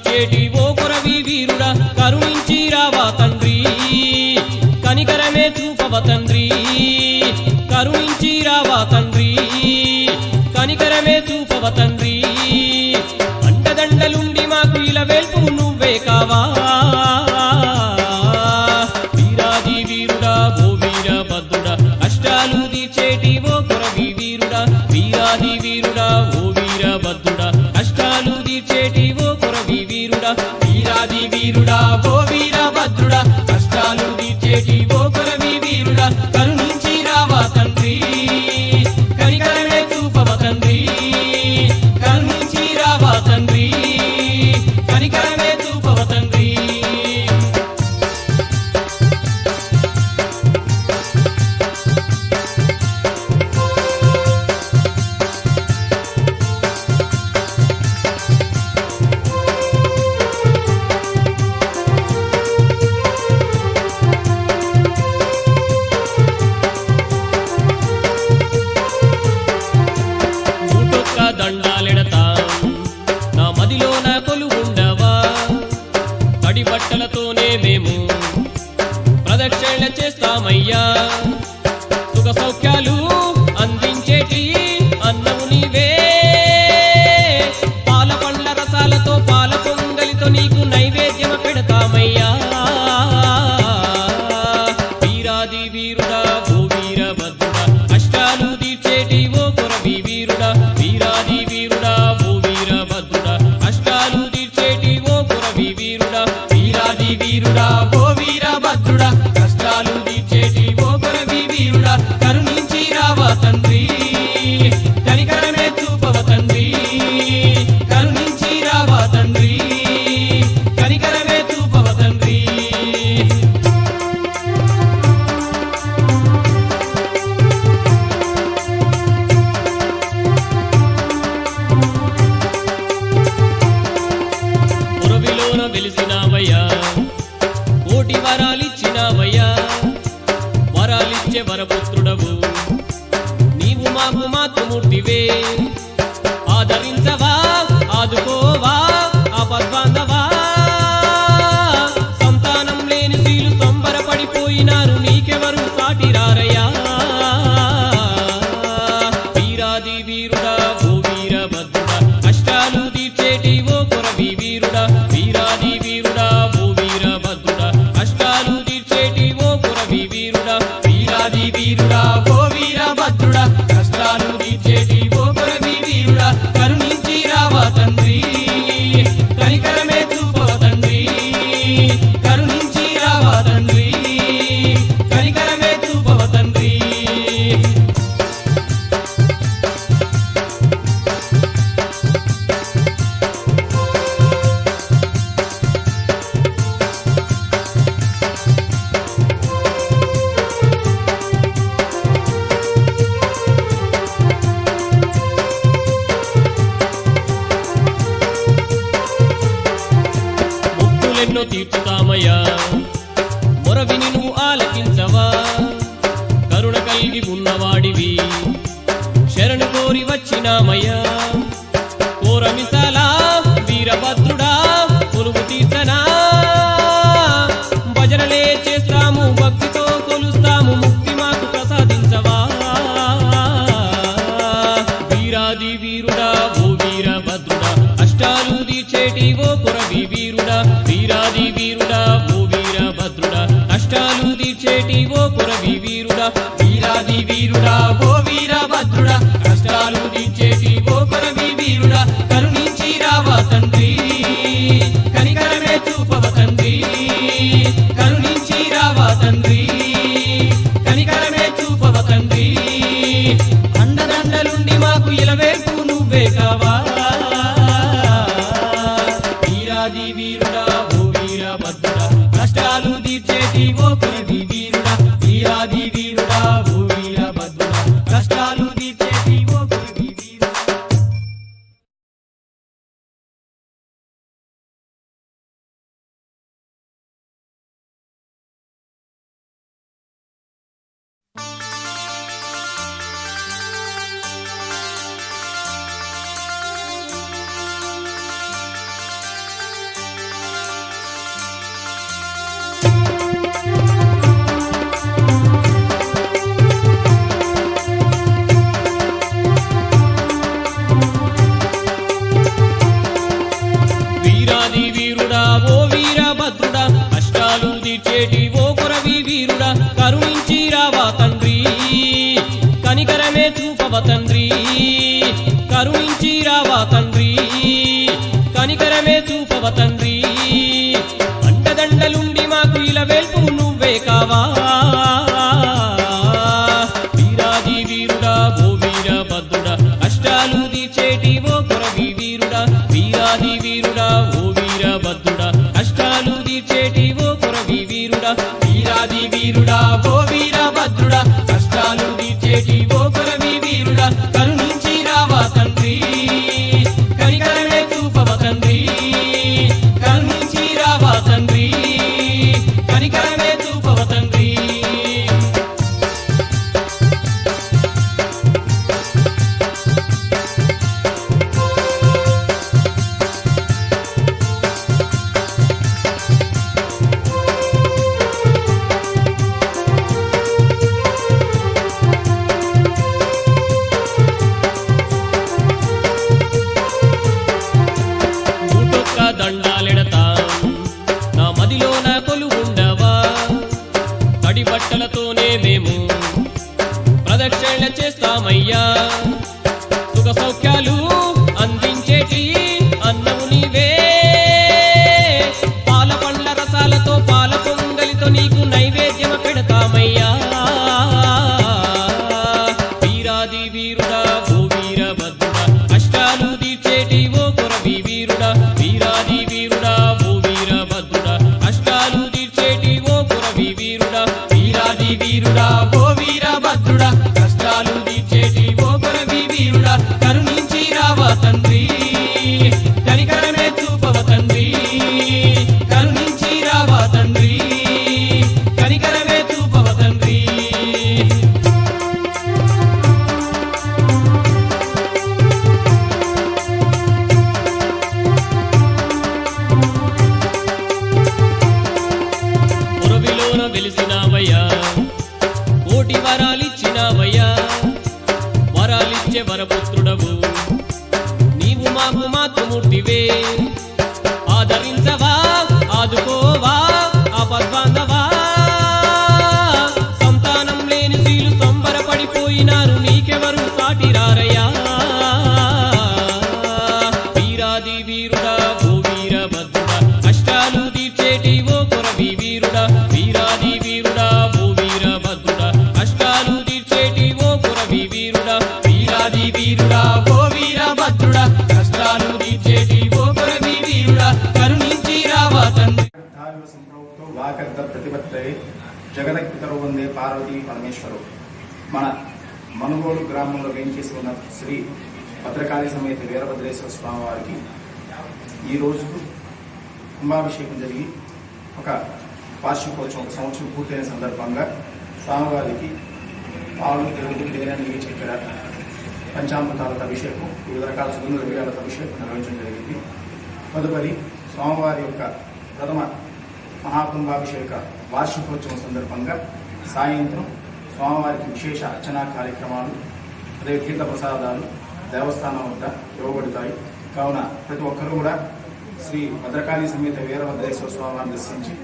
ఇచ్చేటి ఓ కొరవి వీరుడ కరుణించి రావా తండ్రి. కనికరమే చూపవ తండ్రి. కరుణించి రావా తండ్రి. కనికరమే చూపవ తండ్రి. వీరుడా గోవి Maria, suga só o que a luz. వెలిసినావయ్యా కోటి వరాలిచ్చినావయ్యా. వరాలిచ్చే వరపుత్రుడవు. నీవు మాకు మాతృమూర్తివే. ఆదరించవా ఆదుకోవా ఆపద్వాంధవా సంతానం లేని సీలు తొందరపడిపోయినారు వీరాది వీరుడా నిన్ను తీర్చుతామయ్యా. మొరవిని నువ్వు ఆలకించవా? కరుణ కలిగి ఉన్నవాడివి. శరణు కోరి వచ్చినామయ్యా. కోరమిసాల చేటి ఓ పురవి వీరుడా వీరాది వీరుడా ఓ వీరభద్ర ఓ వీరభద్రుడా కష్టాలు తీర్చేటి ఓ కొరవి వీరుడా కరుణించి రావా తండ్రి కనికరమే చూపవ తండ్రి కరుణించి రావా తండ్రి కనికరమే చూపవ తండ్రి. అండదండలుండి మాకు ఇలా వేల్పు నువ్వే కావా వీరుడా వరాలిచ్చినావయ్యా వరాలిచ్చే వరపుత్రుడవు. నీవు మాకు మాతృమూర్తివే. ఆదరించవా ఆదుకోవా ఆ పద్వాంధవ ప్రతిపత్తి ప్రతిపత్తయే జగదక్పితరు వందే పార్వతీ పరమేశ్వరు. మన మనుగోడు గ్రామంలో వేంచేసి ఉన్న శ్రీ భద్రకాళి సమేత వీరభద్రేశ్వర స్వామి వారికి ఈ రోజు కుంభాభిషేకం జరిగి ఒక వార్షికోత్సవం ఒక సంవత్సరం పూర్తయిన సందర్భంగా స్వామివారికి పాలు తెలుగు తేనె చక్కెర పంచామృతాలతో అభిషేకం వివిధ రకాల సుగంధ ద్రవ్యాలతో అభిషేకం నిర్వహించడం జరిగింది. తదుపరి స్వామివారి యొక్క ప్రథమ మహాకుంభాభిషేక వార్షికోత్సవం సందర్భంగా సాయంత్రం స్వామివారికి విశేష అర్చనా కార్యక్రమాలు అదే తీర్థ ప్రసాదాలు దేవస్థానం వద్ద ఇవ్వబడతాయి. కావున ప్రతి ఒక్కరూ కూడా శ్రీ భద్రకాళి సమేత వీరభద్రేశ్వర స్వామివారిని దర్శించి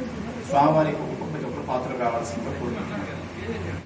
స్వామివారికి ప్రతి ఒక్కరు పాత్రలు కావాల్సిందిగా కోరుకుంటున్నాను.